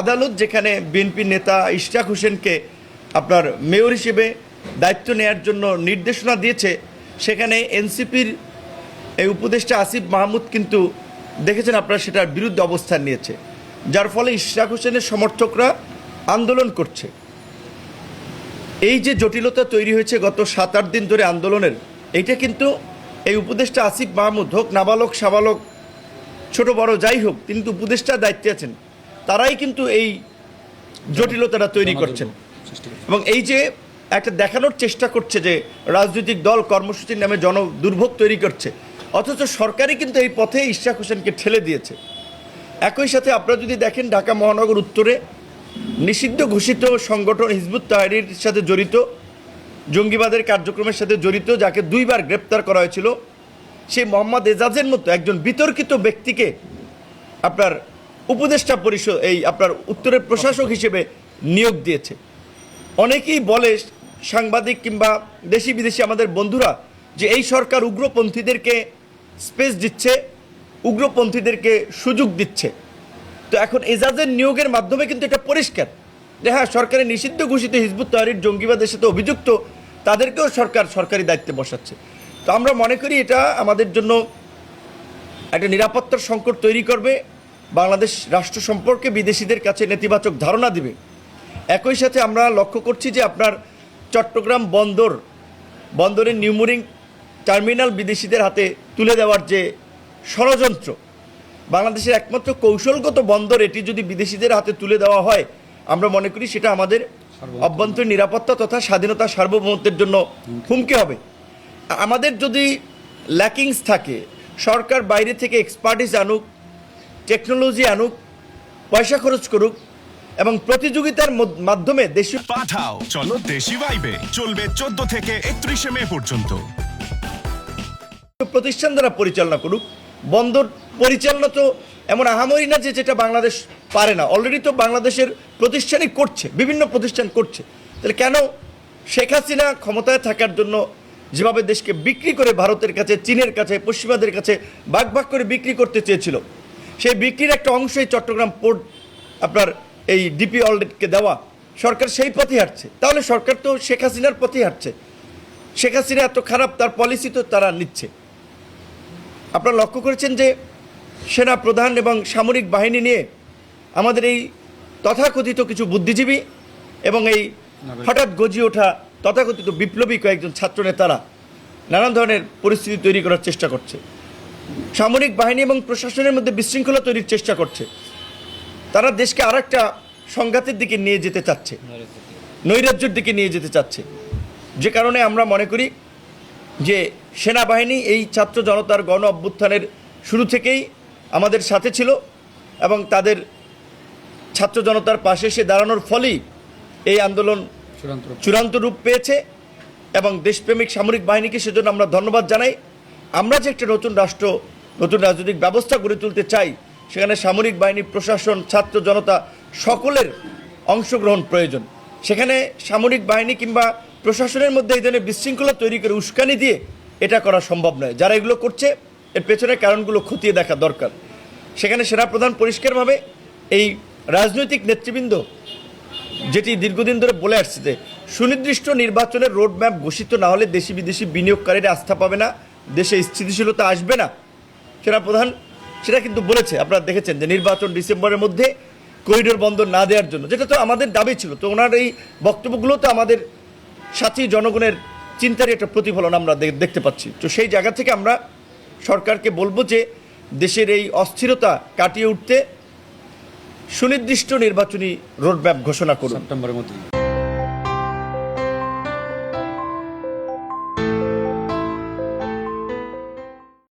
আদালত যেখানে বিএনপি নেতা ইশরাক হোসেনকে আপনার মেয়র হিসেবে দায়িত্ব নেয়ার জন্য নির্দেশনা দিয়েছে, সেখানে এনসিপির এই উপদেষ্টা আসিফ মাহমুদ কিন্তু দেখেছেন আপনারা সেটার বিরুদ্ধে অবস্থান নিয়েছে, যার ফলে ইশরাক হোসেনের সমর্থকরা আন্দোলন করছে। এই যে জটিলতা তৈরি হয়েছে গত সাত, আট দিন ধরে আন্দোলনের এইটা কিন্তু এই উপদেষ্টা আসিফ মাহমুদ হোক, নাবালক, সাবালক, ছোট বড় যাই হোক, তিনি তো উপদেষ্টা দায়িত্বে আছেন। তারাই কিন্তু এই জটিলতাটা তৈরি করছেন। এবং এই যে একটা দেখানোর চেষ্টা করছে যে রাজনৈতিক দল কর্মসূচির নামে জন দুর্ভোগ তৈরি করছে অথচ সরকারই কিন্তু এই পথে ইশরাক হোসেনকে ঠেলে দিয়েছে। একই সাথে আপনারা যদি দেখেন ঢাকা মহানগর উত্তরে নিষিদ্ধ ঘোষিত সংগঠন হিজবুত তাহরির সাথে জড়িত জঙ্গিবাদের কার্যক্রমের সাথে জড়িত যাকে দুইবার গ্রেপ্তার করা হয়েছিল সেই মোহাম্মদ এজাজের মতো একজন বিতর্কিত ব্যক্তিকে আপনার উপদেষ্টা পরিষদ, এই আপনার উত্তরের প্রশাসক হিসেবে নিয়োগ দিয়েছে। অনেকেই বলে, সাংবাদিক কিংবা দেশি বিদেশি আমাদের বন্ধুরা, যে এই সরকার উগ্রপন্থীদেরকে স্পেস দিচ্ছে, উগ্রপন্থীদেরকে সুযোগ দিচ্ছে। তো এখন এজাজের নিয়োগের মাধ্যমে কিন্তু এটা পরিষ্কার। যে হ্যাঁ সরকারের নিষিদ্ধ ঘোষিত হিজবুত তাহরির জঙ্গিবাদের সাথে অভিযুক্ত, তাদেরকেও সরকার, সরকারি দায়িত্বে বসাচ্ছে। তো আমরা মনে করি এটা আমাদের জন্য একটা নিরাপত্তার সংকট তৈরি করবে। বাংলাদেশ রাষ্ট্র সম্পর্কে বিদেশিদের কাছে নেতিবাচক ধারণা দিবে। একই সাথে আমরা লক্ষ্য করছি যে আপনার চট্টগ্রাম বন্দর বন্দরের নিউমোরিং টার্মিনাল বিদেশিদের হাতে তুলে দেওয়ার যে ষড়যন্ত্র বাংলাদেশের একমাত্র কৌশলগত বন্দর এটি যদি বিদেশিদের হাতে তুলে দেওয়া হয় আমরা মনে করি সেটা আমাদের অভ্যন্তরীণ নিরাপত্তা তথা স্বাধীনতা সার্বভৌমত্বের জন্য হুমকি হবে। আমাদের যদি ল্যাকিংস থাকে সরকার বাইরে থেকে এক্সপার্টিস আনুক টেকনোলজি আনুক পয়সা খরচ করুক এবং প্রতিযোগিতার মাধ্যমে দেশীয় পাঠাও। চলো দেশি ভাইবে। চলবে চোদ্দ থেকে একত্রিশে মে পর্যন্ত। প্রতিষ্ঠান দ্বারা পরিচালনা করুক বন্দর পরিচালনা তো এমন আহামরি না যে যেটা বাংলাদেশ পারে না। অলরেডি তো বাংলাদেশের প্রতিষ্ঠানই করছে বিভিন্ন প্রতিষ্ঠান করছে। তাহলে কেন শেখ হাসিনা ক্ষমতায় থাকার জন্য যেভাবে দেশকে বিক্রি করে ভারতের কাছে চীনের কাছে পশ্চিমাদের কাছে ভাগ ভাগ করে বিক্রি করতে চেয়েছিল? সেই বিক্রির একটা অংশই চট্টগ্রাম পোর্ট, আপনার এই ডিপি অলরেডকে দেওয়া। সরকার সেই পথে হাঁটছে। তাহলে সরকার তো শেখ হাসিনার পথেই হাঁটছে। শেখ হাসিনা এত খারাপ, তার পলিসি তো তারা নিচ্ছে। আপনারা লক্ষ্য করেছেন যে সেনা প্রধান এবং সামরিক বাহিনী নিয়ে আমাদের এই তথাকথিত কিছু বুদ্ধিজীবী এবং এই হঠাৎ গজিয়ে ওঠা তথাকথিত বিপ্লবী কয়েকজন ছাত্র নেতারা নানান ধরনের পরিস্থিতি তৈরি করার চেষ্টা করছে। সামরিক বাহিনী এবং প্রশাসনের মধ্যে বিশৃঙ্খলা তৈরির চেষ্টা করছে। তারা দেশকে আর একটা সংঘাতের দিকে নিয়ে যেতে চাচ্ছে। নৈরাজ্যের দিকে নিয়ে যেতে চাচ্ছে। যে কারণে আমরা মনে করি যে সেনাবাহিনী এই ছাত্র জনতার গণ অভ্যুত্থানের শুরু থেকেই আমাদের সাথে ছিল এবং তাদের ছাত্র জনতার পাশে এসে দাঁড়ানোর ফলেই এই আন্দোলন চূড়ান্ত রূপ পেয়েছে এবং দেশপ্রেমিক সামরিক বাহিনীকে সেজন্য আমরা ধন্যবাদ জানাই। আমরা যে একটা নতুন রাষ্ট্র, নতুন রাজনৈতিক ব্যবস্থা গড়ে তুলতে চাই, সেখানে সামরিক বাহিনী, প্রশাসন, ছাত্র জনতা সকলের অংশগ্রহণ প্রয়োজন। সেখানে সামরিক বাহিনী কিংবা প্রশাসনের মধ্যে এই ধরনের বিশৃঙ্খলা তৈরি করে উস্কানি দিয়ে এটা করা সম্ভব নয়। যারা এগুলো করছে, এর পেছনের কারণগুলো খতিয়ে দেখা দরকার। সেখানে সেনাপ্রধান পরিষ্কারভাবে এই রাজনৈতিক নেতৃবৃন্দ যেটি দীর্ঘদিন ধরে বলে আসছে যে, সুনির্দিষ্ট নির্বাচনের রোডম্যাপ ঘোষিত না হলে দেশি বিদেশি বিনিয়োগকারীরা আস্থা পাবে না। দেশে স্থিতিশীলতা আসবে না। সেনা প্রধান সেটা কিন্তু বলেছে। আপনারা দেখেছেন যে নির্বাচন ডিসেম্বরের মধ্যে করিডোর বন্ধ না দেওয়ার জন্য। যেটা তো আমাদের দাবি ছিল, তো ওনার এই বক্তব্যগুলো তো আমাদের সাথী জনগণের চিন্তারই একটা প্রতিফলন আমরা দেখতে পাচ্ছি। তো সেই জায়গা থেকে আমরা সরকারকে বলব যে দেশের এই অস্থিরতা কাটিয়ে উঠতে সুনির্দিষ্ট নির্বাচনী রোডম্যাপ ঘোষণা করুন। সেপ্টেম্বরের মধ্যে